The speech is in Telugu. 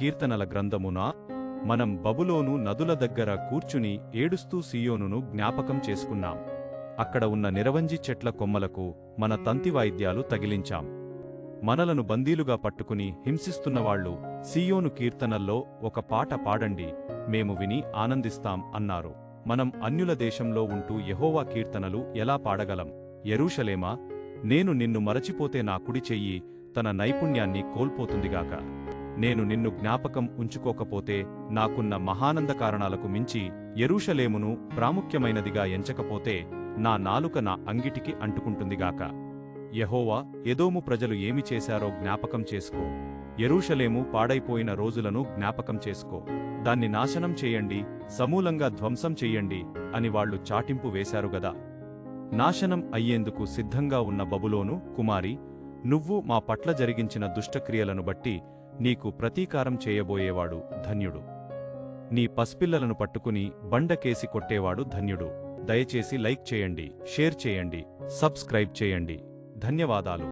కీర్తనల గ్రంథమున? మనం బబులోను నదుల దగ్గర కూర్చుని ఏడుస్తూ సియోనును జ్ఞాపకం చేసుకున్నాం. అక్కడ ఉన్న నిరవంజి చెట్ల కొమ్మలకు మన తంతి వాయిద్యాలు తగిలించాం. మనలను బందీలుగా పట్టుకుని హింసిస్తున్నవాళ్ళు సియోను కీర్తనల్లో ఒక పాట పాడండి మేము విని ఆనందిస్తాం అన్నారు. మనం అన్యుల దేశంలో ఉంటూ యహోవా కీర్తనలు ఎలా పాడగలం? ఎరూషలేమా నేను నిన్ను మరచిపోతే నా కుడి చెయ్యి తన నైపుణ్యాన్ని కోల్పోతుందిగాక. నేను నిన్ను జ్ఞాపకం ఉంచుకోకపోతే నాకున్న మహానంద కారణాలకు మించి యెరూషలేమును ప్రాముఖ్యమైనదిగా ఎంచకపోతే నా నాలుక నా అంగిటికి అంటుకుంటుందిగాక యహోవా ఎదోము ప్రజలు ఏమి చేశారో జ్ఞాపకం చేసుకో. ఎరూషలేము పాడైపోయిన రోజులను జ్ఞాపకం చేసుకో. దాన్ని నాశనం చేయండి సమూలంగా ధ్వంసం చెయ్యండి అని వాళ్ళు చాటింపు వేశారుగదా నాశనం అయ్యేందుకు సిద్ధంగా ఉన్న బబులోను కుమారి నువ్వు మా పట్ల జరిగించిన దుష్టక్రియలను బట్టి నీకు ప్రతీకారం చేయబోయేవాడు ధన్యుడు. నీ పసిపిల్లలను పట్టుకుని బండకేసి కొట్టేవాడు ధన్యుడు. దయచేసి లైక్ చేయండి షేర్ చేయండి సబ్స్క్రైబ్ చేయండి. ధన్యవాదాలు.